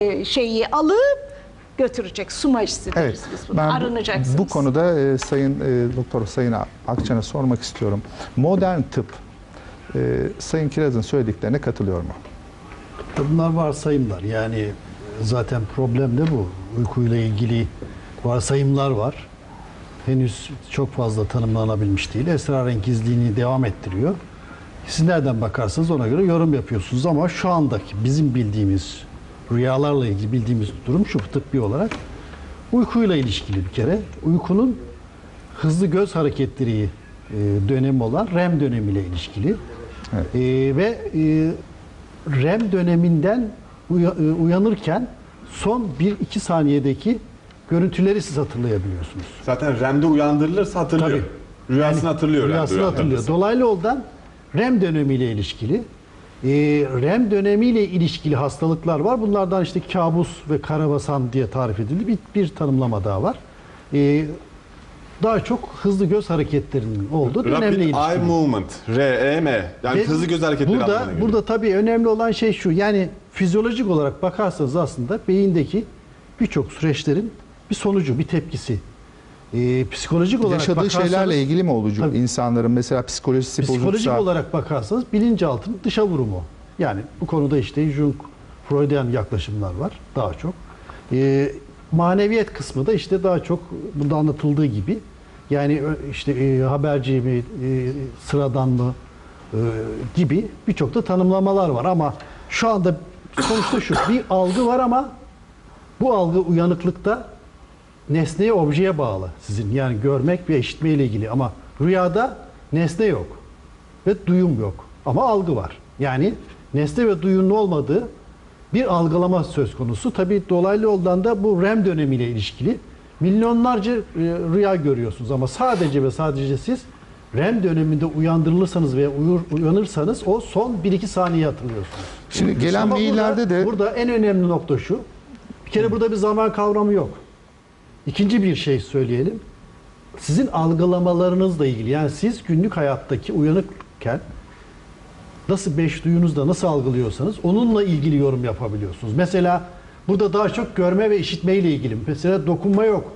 e, şeyi alıp götürecek. Su majisi deriz Evet, biz ben Arınacaksınız. bu konuda e, Sayın e, Doktor Sayın Akçan'a sormak istiyorum. Modern tıp e, Sayın Kiraz'ın söylediklerine katılıyor mu? Bunlar varsayımlar. Yani zaten problem de bu. Uykuyla ilgili varsayımlar var. Henüz çok fazla tanımlanabilmiş değil. Esrarengizliğini devam ettiriyor. Siz nereden bakarsanız ona göre yorum yapıyorsunuz ama şu andaki bizim bildiğimiz rüyalarla ilgili bildiğimiz durum şu tıbbi olarak uykuyla ilişkili bir kere. Uykunun hızlı göz hareketleri e, dönemi olan REM dönemiyle ilişkili. Evet. E, ve e, REM döneminden e, uyanırken son 1-2 saniyedeki görüntüleri siz hatırlayabiliyorsunuz. Zaten REM'de uyandırılırsa hatırlıyor. Tabii. Rüyasını hatırlıyor. REM'de Rüyasını hatırlıyor. Dolaylı yoldan REM dönemiyle ilişkili REM dönemiyle ilişkili hastalıklar var. Bunlardan işte kabus ve karabasan diye tarif edildi. Bir, bir tanımlama daha var. E, daha çok hızlı göz hareketlerinin olduğu dönemle Rapid ilişkili. Eye Movement. REM. Yani Ve hızlı göz hareketleri burada, anlamına. Burada tabii önemli olan şey şu. Yani fizyolojik olarak bakarsanız aslında beyindeki birçok süreçlerin bir sonucu, bir tepkisi. Ee, psikolojik olarak Yaşadığı şeylerle ilgili mi olucu? Tabii. İnsanların mesela psikolojisi Psikolojik bozuksa olarak bakarsanız bilinçaltının dışa vurumu. Yani bu konuda işte Jung, Freudian yaklaşımlar var daha çok. Ee, maneviyet kısmı da işte daha çok bunda anlatıldığı gibi. Yani ö- işte e, haberci mi, e, sıradan mı e, gibi birçok da tanımlamalar var ama şu anda sonuçta şu bir algı var ama bu algı uyanıklıkta nesneye objeye bağlı sizin yani görmek ve işitme ile ilgili ama rüyada nesne yok ve duyum yok ama algı var. Yani nesne ve duyunun olmadığı bir algılama söz konusu. Tabii dolaylı yoldan da bu REM dönemiyle ilişkili milyonlarca e, rüya görüyorsunuz ama sadece ve sadece siz REM döneminde uyandırılırsanız veya uyur, uyanırsanız o son 1-2 saniye hatırlıyorsunuz. Şimdi gelen Ama maillerde burada, de Burada en önemli nokta şu. Bir kere burada bir zaman kavramı yok. İkinci bir şey söyleyelim. Sizin algılamalarınızla ilgili yani siz günlük hayattaki uyanıkken nasıl beş duyunuzda nasıl algılıyorsanız onunla ilgili yorum yapabiliyorsunuz. Mesela burada daha çok görme ve işitme ile ilgili. Mesela dokunma yok.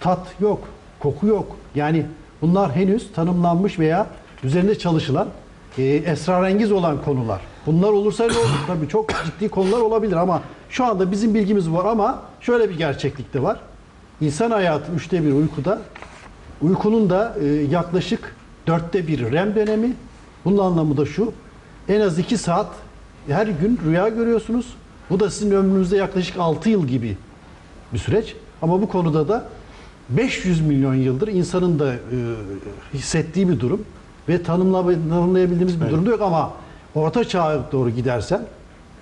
Tat yok. Koku yok. Yani bunlar henüz tanımlanmış veya üzerinde çalışılan e, esrarengiz olan konular. Bunlar olursa ne olur? Tabii çok ciddi konular olabilir ama şu anda bizim bilgimiz var ama şöyle bir gerçeklik de var. İnsan hayatı üçte bir uykuda. Uykunun da e, yaklaşık dörtte biri REM dönemi. Bunun anlamı da şu. En az iki saat her gün rüya görüyorsunuz. Bu da sizin ömrünüzde yaklaşık 6 yıl gibi bir süreç. Ama bu konuda da 500 milyon yıldır insanın da e, hissettiği bir durum ve tanımlayabildiğimiz bir durum da yok ama orta çağa doğru gidersen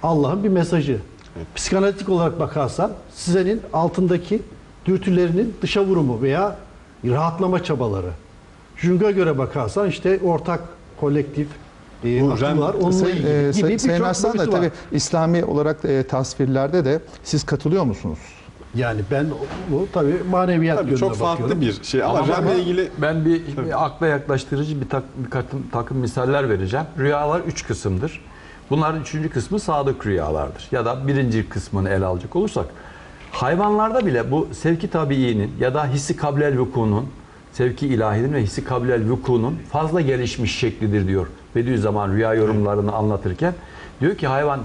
Allah'ın bir mesajı. Psikanalitik olarak bakarsan sizin altındaki dürtülerinin dışa vurumu veya rahatlama çabaları. Jung'a göre bakarsan işte ortak kolektif e, Bu akımlar onunla Sayın, ilgili e, gibi Sayın birçok da tabii İslami olarak e, tasvirlerde de siz katılıyor musunuz? Yani ben bu tabii maneviyat Tabii çok farklı bakıyorum. bir şey ama, Ama REM'le ben- ilgili Ben bir, bir akla yaklaştırıcı bir, tak, bir takım, takım misaller vereceğim. Rüyalar üç kısımdır. Bunların üçüncü kısmı sadık rüyalardır. Ya da birinci kısmını ele alacak olursak. Hayvanlarda bile bu sevki tabiinin ya da hissi kablel vukunun, sevki ilahinin ve hissi kablel vukunun fazla gelişmiş şeklidir diyor. Bediüzzaman rüya yorumlarını anlatırken. Diyor ki hayvan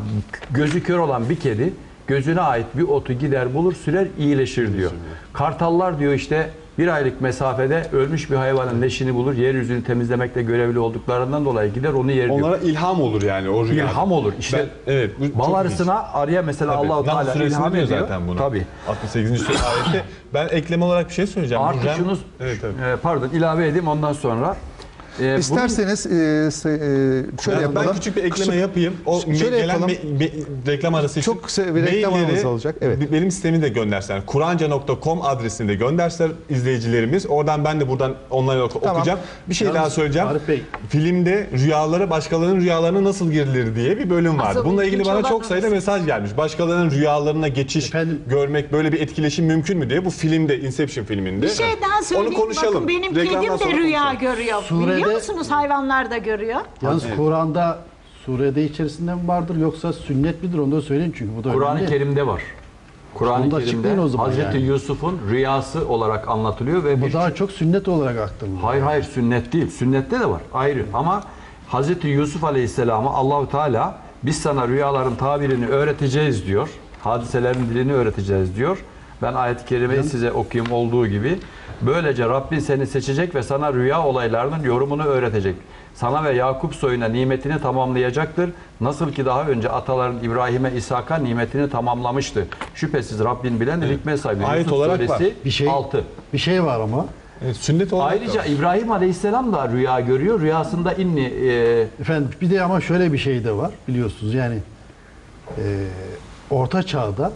gözü kör olan bir kedi gözüne ait bir otu gider bulur sürer iyileşir diyor. Kartallar diyor işte bir aylık mesafede ölmüş bir hayvanın leşini bulur yeryüzünü temizlemekle görevli olduklarından dolayı gider onu yer onlara ilham olur yani o rüya. İlham olur. İşte Ben- evet, bu bal arısına arıya mesela Tabii. Allahu Teala ilham diyor ediyor. zaten bunu. Tabii. 68. sure ayette. Ben ekleme olarak bir şey söyleyeceğim. Artı REM- şunu Evet, evet. e, pardon ilave edeyim ondan sonra. E, bunun- İsterseniz e, e, şöyle Ben- yapalım. Ben küçük bir ekleme yapayım. O me- şöyle gelen yapalım. me- me- reklam arası için Çok kısa bir reklam mailleri aramız olacak. Evet. Benim sistemi de göndersinler. Kuranca.com adresinde göndersinler izleyicilerimiz. Oradan ben de buradan online oku- Tamam. okuyacağım. Bir şey Yalnız daha söyleyeceğim. Arif Bey. Filmde rüyalara başkalarının rüyalarına nasıl girilir diye bir bölüm var. Asıl Bununla ilgili ilginç bana olan çok sayıda mesaj gelmiş. Başkalarının rüyalarına geçiş, Efendim? görmek, böyle bir etkileşim mümkün mü diye bu filmde Inception filminde. Bir şey daha söyleyeyim. Onu konuşalım. Bakın benim Reklamdan kedim sonra de rüya konuşalım. görüyor. Surede- Biliyor musunuz hayvanlar da görüyor. Yalnız Kur'an'da surede içerisinde mi vardır yoksa sünnet midir onu da söyleyin çünkü bu da Kur'an-ı önemli. Kerim'de var. Kur'an-ı Onu da Kerim'de açıklayın o zaman Hazreti yani. Yusuf'un rüyası olarak anlatılıyor ve Bu bir daha çok sünnet olarak aktarılıyor. Hayır hayır sünnet değil. Sünnette de var. Ayrı. Ama Hazreti Yusuf Aleyhisselam'a Allahu Teala biz sana rüyaların tabirini öğreteceğiz diyor. Hadiselerin dilini öğreteceğiz diyor. Ben ayet-i kerimeyi size okuyayım olduğu gibi. Böylece Rabbin seni seçecek ve sana rüya olaylarının yorumunu öğretecek. Sana ve Yakup soyuna nimetini tamamlayacaktır. Nasıl ki daha önce ataların İbrahim'e, İshak'a nimetini tamamlamıştı. Şüphesiz Rabbin bilen hikmet sahibi. Ayet Yusuf olarak var. suresi Bir şey 6. bir şey var ama Evet, sünnet olarak Ayrıca da. İbrahim Aleyhisselam da rüya görüyor. Rüyasında inni e, efendim bir de ama şöyle bir şey de var biliyorsunuz yani e, orta çağda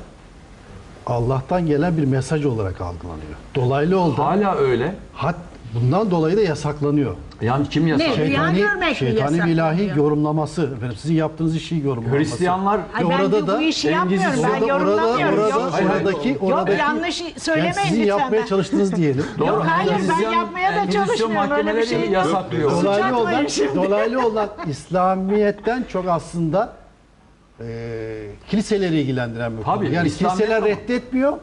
Allah'tan gelen bir mesaj olarak algılanıyor. Dolaylı yoldan hala öyle. hat bundan dolayı da yasaklanıyor. Yani kim yasak? Ne? Görmek şeytani bir ilahi yorumlaması efendim sizin yaptığınız işi yorumlaması. Hristiyanlar Ay ben orada da bu işi yapmıyorum. Ben Orada, orada, yorumlamıyorum. orada, Yok, Hayır, hayır. oradaki, Yok, oradaki, yanlış söylemeyin yani sizin lütfen yapmaya ben. çalıştığınız diyelim. Yok, hayır, ben Engizisyon- yapmaya da çalışmıyorum. Öyle bir şey yok. yasaklıyor. Dolaylı olan, dolaylı olan İslamiyet'ten çok aslında e, kiliseleri ilgilendiren bir konu. Tabii, Yani İslamiyet kiliseler ama- reddetmiyor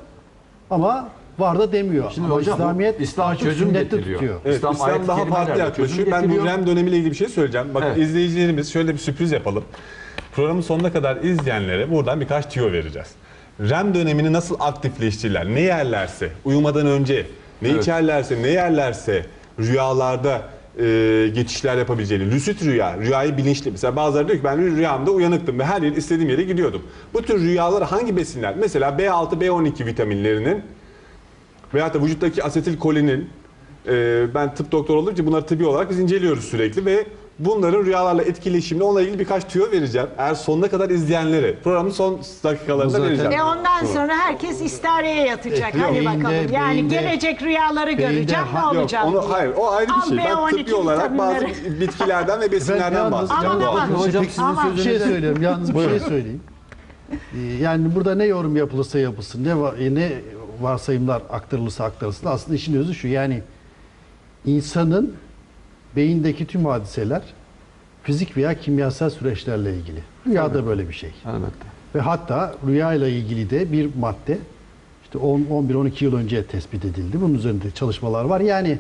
ama var da demiyor. Şimdi ama hocam İslamiyet İslam çözüm sünnette getiriyor. tutuyor. Evet, İslam İslam, ayet-i daha kerimelerle farklı yaklaşıyor. çözüm Ben bu getiriyor. REM dönemiyle ilgili bir şey söyleyeceğim. Bakın Evet. izleyicilerimiz şöyle bir sürpriz yapalım. Programın sonuna kadar izleyenlere buradan birkaç tüyo vereceğiz. REM dönemini nasıl aktifleştirirler? Ne yerlerse, uyumadan önce, ne Evet. içerlerse, ne yerlerse rüyalarda e, geçişler yapabileceğini. Lüsit rüya, rüyayı bilinçli. Mesela bazıları diyor ki ben rüyamda uyanıktım ve her yer istediğim yere gidiyordum. Bu tür rüyalar hangi besinler? Mesela B6, B12 vitaminlerinin veyahut da vücuttaki asetilkolinin e, ben tıp doktoru olduğum için bunları tıbbi olarak biz inceliyoruz sürekli ve bunların rüyalarla etkileşimini onunla ilgili birkaç tüyo vereceğim. Eğer sonuna kadar izleyenlere programın son dakikalarında zaten- vereceğim. Ve ondan sonra herkes istareye yatacak. E, Hadi beyinde- bakalım. Yani beyinde- gelecek rüyaları beyinde göreceğim. ha- Ne Yok, olacak? onu, diye. hayır o ayrı bir şey. Ben B12 tıbbi olarak bazı vitaminleri. bitkilerden ve besinlerden yalnız- bahsedeceğim. Aman doğal. aman. Hocam sizin Bir şey söyleyeyim. Yalnız bir şey söyleyeyim. Ee, Yani burada ne yorum yapılırsa yapılsın, ne va- ne varsayımlar aktarılırsa aktarılsın. Aslında işin özü şu. Yani insanın beyindeki tüm hadiseler fizik veya kimyasal süreçlerle ilgili. Rüya da böyle bir şey. Elbette. Ve hatta rüya ile ilgili de bir madde işte 10 11 12 yıl önce tespit edildi. Bunun üzerinde çalışmalar var. Yani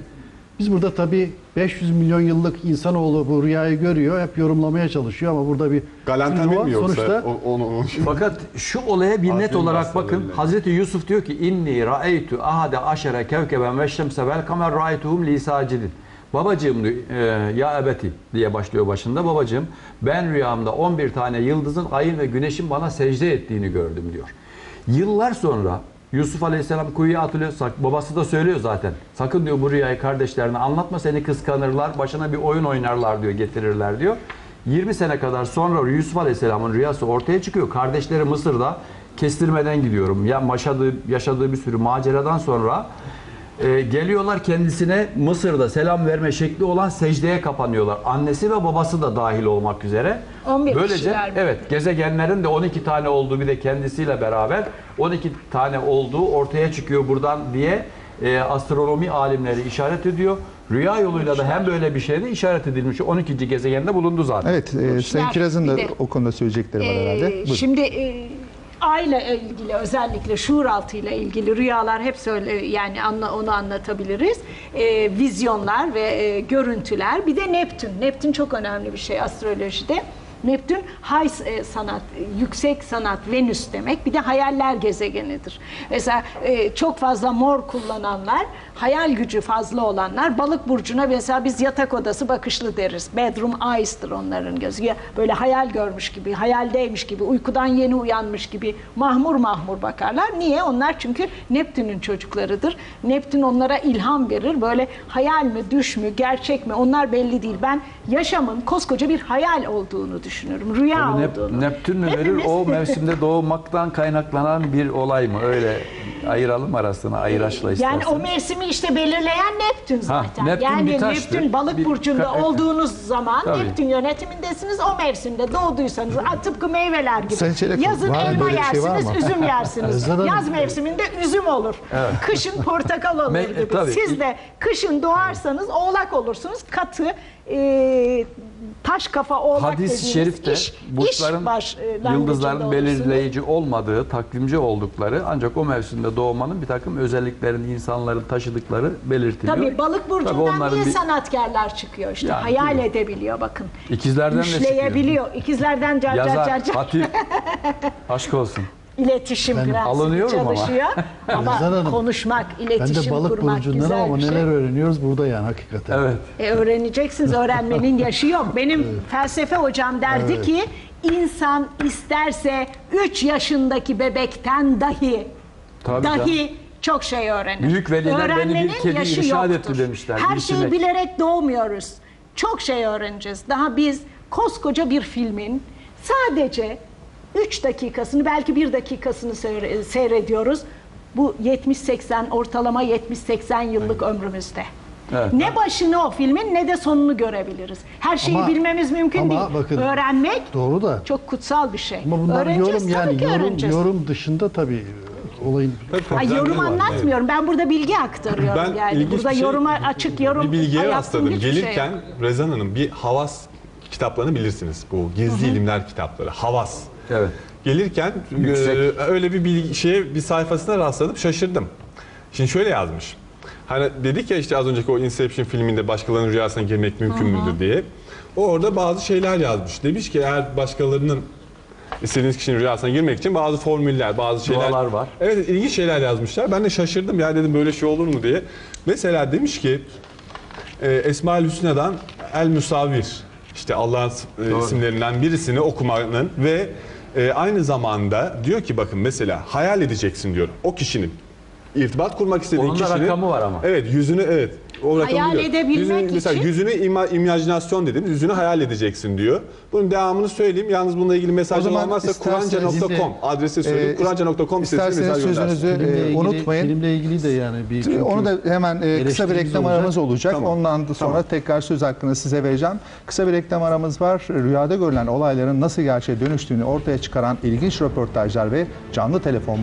biz burada tabii 500 milyon yıllık insanoğlu bu rüyayı görüyor, hep yorumlamaya çalışıyor ama burada bir Galantemin Rüya mi yoksa? sonuçta O- onu, onu- Fakat şu olaya bir net Aferin olarak bakın. Hazreti Yusuf diyor ki inni ra'eytu ahade aşere kevkeben ve şemse vel kamer ra'eytuhum li sacidin. Babacığım e, ya ebeti diye başlıyor başında. Babacığım ben rüyamda 11 tane yıldızın, ayın ve güneşin bana secde ettiğini gördüm diyor. Yıllar sonra Yusuf Aleyhisselam kuyuya atılıyor. Babası da söylüyor zaten. Sakın diyor bu rüyayı kardeşlerine anlatma seni kıskanırlar. Başına bir oyun oynarlar diyor getirirler diyor. 20 sene kadar sonra Yusuf Aleyhisselam'ın rüyası ortaya çıkıyor. Kardeşleri Mısır'da kestirmeden gidiyorum. Ya yaşadığı, yaşadığı bir sürü maceradan sonra e, geliyorlar kendisine Mısır'da selam verme şekli olan secdeye kapanıyorlar. Annesi ve babası da dahil olmak üzere. 11 Böylece kişiler mi? evet gezegenlerin de 12 tane olduğu bir de kendisiyle beraber 12 tane olduğu ortaya çıkıyor buradan diye e, astronomi alimleri işaret ediyor. Rüya yoluyla da hem böyle bir şeyde işaret edilmiş. 12. gezegende bulundu zaten. Evet, e, Sayın Kiraz'ın da o konuda söyleyecekleri var herhalde. Ee, Buyurun. şimdi e, aile ilgili özellikle şuur altı ile ilgili rüyalar hep söyle yani anla, onu anlatabiliriz. Ee, vizyonlar ve e, görüntüler. Bir de Neptün. Neptün çok önemli bir şey astrolojide. Neptün high e, sanat, e, yüksek sanat, Venüs demek. Bir de hayaller gezegenidir. Mesela e, çok fazla mor kullananlar, hayal gücü fazla olanlar, balık burcuna mesela biz yatak odası bakışlı deriz. Bedroom eyes'tır onların gözü. Böyle hayal görmüş gibi, hayaldeymiş gibi, uykudan yeni uyanmış gibi mahmur mahmur bakarlar. Niye? Onlar çünkü Neptün'ün çocuklarıdır. Neptün onlara ilham verir. Böyle hayal mi, düş mü, gerçek mi onlar belli değil. Ben yaşamın koskoca bir hayal olduğunu düşünüyorum. Rüya Tabii olduğunu. Nep- Neptün mü verir o mevsimde doğmaktan kaynaklanan bir olay mı? Öyle ayıralım arasına ayıraçla istersen. Yani o mevsimi işte belirleyen Neptün zaten. Neptün yani bir taştır. Neptün balık Bir- burcunda ka- olduğunuz zaman Tabii. Neptün yönetimindesiniz. O mevsimde doğduysanız a, tıpkı meyveler gibi. Sayın Çelik, Yazın var mı elma böyle bir şey var yersiniz, mı? üzüm yersiniz. Özlem Hanım. Yaz mevsiminde üzüm olur. Kışın portakal olur Me- gibi. tabii. Siz de kışın doğarsanız oğlak olursunuz. Katı, e, taş kafa Hadis-i dediğimiz şerifte iş, burçların iş başlangıcında yıldızların belirleyici olmadığı, takvimci oldukları ancak o mevsimde doğmanın bir takım özelliklerin insanların taşıdıkları belirtiliyor. Tabii balık Tabii burcundan onların niye bir- sanatkarlar çıkıyor işte Yani hayal tabii. edebiliyor bakın. İkizlerden de çıkıyor. İkizlerden car car Yazar, car car hatip, aşk olsun. İletişim Ben prensibi alınıyorum ama. çalışıyor. Ama, Hanım, konuşmak, Ben iletişim de balık kurmak güzel ama bir şey. neler öğreniyoruz burada yani hakikaten. Evet. E, öğreneceksiniz. Öğrenmenin yaşı yok. Benim felsefe hocam derdi ki insan isterse 3 yaşındaki bebekten dahi Tabii dahi canım. çok şey öğrenir. Büyük veliler beni bir kedi irşad etti demişler, Her şeyi sinek. bilerek doğmuyoruz. Çok şey öğreneceğiz. Daha biz koskoca bir filmin sadece 3 dakikasını belki 1 dakikasını seyre- seyrediyoruz. Bu 70-80 ortalama 70-80 yıllık ömrümüzde. Evet. Ne başını o filmin ne de sonunu görebiliriz. Her şeyi Ama- bilmemiz mümkün ama değil. bakın, Öğrenmek Doğru da. çok kutsal bir şey. Ama bunlar öğreneceğiz yorum tabii yani yorum, öğreneceğiz. yorum dışında tabii e, olayın Ay, yorum anlatmıyorum. Ben burada bilgi aktarıyorum Ben yani. Burada şey- yoruma açık yorum bir bilgiye rastladım. şey Gelirken yok. Rezan Hanım bir havas kitaplarını bilirsiniz. Bu gizli ilimler kitapları. Havas. Evet. Gelirken Yüksek. e, öyle bir bilgi, şeye bir sayfasına rastladım şaşırdım. Şimdi şöyle yazmış. Hani dedik ya işte az önceki o Inception filminde başkalarının rüyasına girmek mümkün müdür diye. O orada bazı şeyler yazmış. Demiş ki eğer başkalarının istediğiniz kişinin rüyasına girmek için bazı formüller, bazı şeyler Dualar var. Evet ilginç şeyler yazmışlar. Ben de şaşırdım ya dedim böyle şey olur mu diye. Mesela demiş ki e, Esma-ül Hüsna'dan El Musavir işte Allah'ın e, Doğru. isimlerinden birisini okumanın ve e, aynı zamanda diyor ki bakın mesela hayal edeceksin diyor o kişinin irtibat kurmak istediğin Onun da kişinin rakamı var ama. Evet yüzünü evet o rakamı Hayal diyor. edebilmek yüzünü, mesela için- yüzünü ima, imajinasyon dedim. Yüzünü hayal edeceksin diyor. Bunun devamını söyleyeyim. Yalnız bununla ilgili zaman olmazsa kuranca.com adresi söyleyeyim. Ee, Kuranca.com sitesine isterseniz mesaj sözünüzü e, unutmayın. Filmle ilgili de yani bir çünkü Onu da hemen e, kısa bir reklam olacak. aramız olacak. Tamam. Ondan da sonra tekrar söz hakkını size vereceğim. Kısa bir reklam aramız var. Rüyada görülen olayların nasıl gerçeğe dönüştüğünü ortaya çıkaran ilginç röportajlar ve canlı telefon